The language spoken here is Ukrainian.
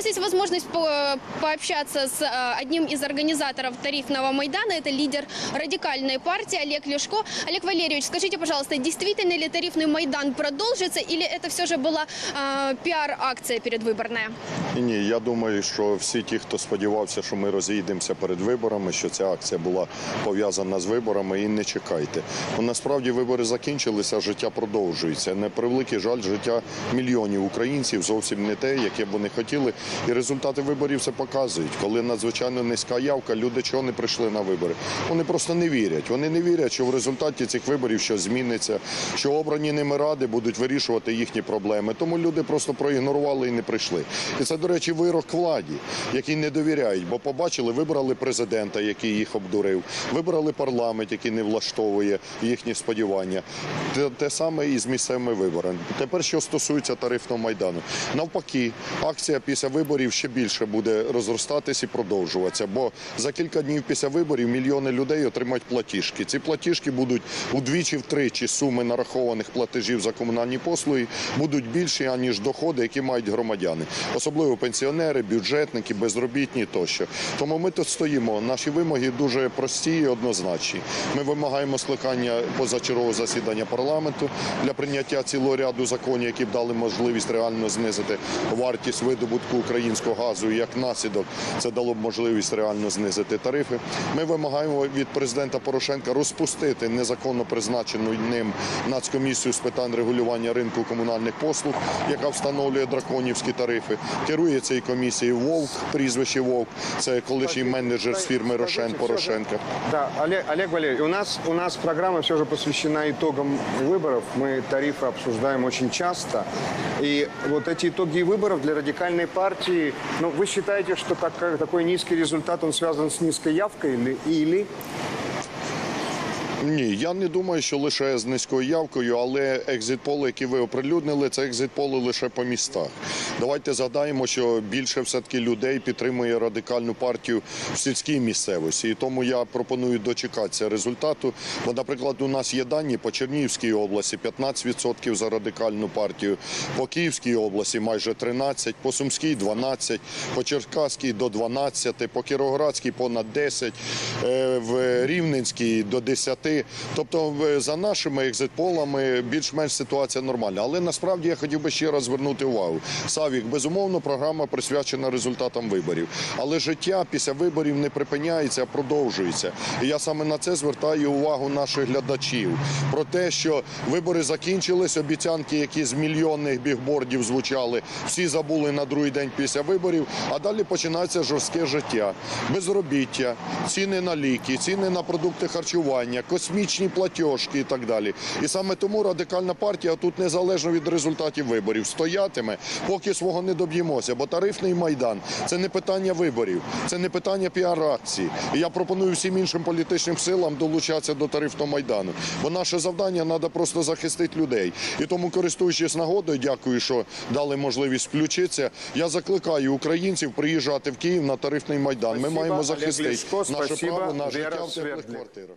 нас есть возможность по- пообщаться с э, одним из организаторов тарифного Майдана. Это лидер радикальной партии Олег Лешко. Олег Валерьевич, скажите, пожалуйста, действительно ли тарифный Майдан продолжится или это все же была э, пиар-акция Ні, я думаю, що всі ті, хто сподівався, що ми розійдемося перед виборами, що ця акція була пов'язана з виборами, і не чекайте. Бо насправді вибори закінчилися, життя продовжується. На превеликий жаль, життя мільйонів українців зовсім не те, яке б вони хотіли. І результати виборів це показують. Коли надзвичайно низька явка, люди чого не прийшли на вибори. Вони просто не вірять. Вони не вірять, що в результаті цих виборів щось зміниться, що обрані ними ради будуть вирішувати їхні проблеми. Тому люди просто проігнорували і не прийшли. І це, до речі, вирок владі, який не довіряють, бо побачили, вибрали президента, який їх обдурив, вибрали парламент, який не влаштовує їхні сподівання. Те, те саме і з місцевими виборами. Тепер, що стосується тарифного майдану, навпаки, акція після виборів ще більше буде розростатись і продовжуватися. Бо за кілька днів після виборів мільйони людей отримають платіжки. Ці платіжки будуть удвічі втричі суми нарахованих платежів за комунальні послуги будуть більші аніж доходи, які мають громадяни, особливо пенсіонери, бюджетники, безробітні тощо. Тому ми тут стоїмо. Наші вимоги дуже прості і однозначні. Ми вимагаємо скликання позачергового засідання парламенту для прийняття цілого ряду законів, які б дали можливість реально знизити вартість видобутку українського газу. І Як наслідок це дало б можливість реально знизити тарифи. Ми вимагаємо від президента Порошенка розпустити незаконно призначену ним нацкомісію з питань регулювання ринку комунальних послуг, яка встановлює драконівські тарифи Керує цією комісією Вовк, прізвище Вовк. Це колишній менеджер з фірми Рошен Порошенка. Да, Олег, Олег Валерьевич, у нас, у нас программа все же посвящена итогам выборов. Мы тарифы обсуждаем очень часто. И вот эти итоги выборов для радикальной партии, ну, вы считаете, что так, такой низкий результат, он связан с низкой явкой или, или ні, я не думаю, що лише з низькою явкою, але екзитполи, які ви оприлюднили, це екзитполи лише по містах. Давайте згадаємо, що більше все-таки людей підтримує радикальну партію в сільській місцевості. І тому я пропоную дочекатися результату. Бо, наприклад, у нас є дані по Чернігівській області 15% за радикальну партію, по Київській області майже 13%, по Сумській 12%, по Черкаській до 12%, по Кіровоградській понад 10%, е, в Рівненській до 10%. Тобто, за нашими екзитполами більш-менш ситуація нормальна. Але насправді я хотів би ще раз звернути увагу. Савік, безумовно, програма присвячена результатам виборів. Але життя після виборів не припиняється, а продовжується. І я саме на це звертаю увагу наших глядачів. Про те, що вибори закінчились, обіцянки, які з мільйонних бігбордів звучали, всі забули на другий день після виборів, а далі починається жорстке життя, безробіття, ціни на ліки, ціни на продукти харчування, космічні платіжки і так далі. І саме тому радикальна партія тут незалежно від результатів виборів стоятиме, поки свого не доб'ємося. Бо тарифний майдан це не питання виборів, це не питання піар-акції. І я пропоную всім іншим політичним силам долучатися до тарифного майдану. Бо наше завдання треба просто захистити людей. І тому, користуючись нагодою, дякую, що дали можливість включитися. Я закликаю українців приїжджати в Київ на тарифний майдан. Ми маємо захистити наше право на життя в теплих квартирах.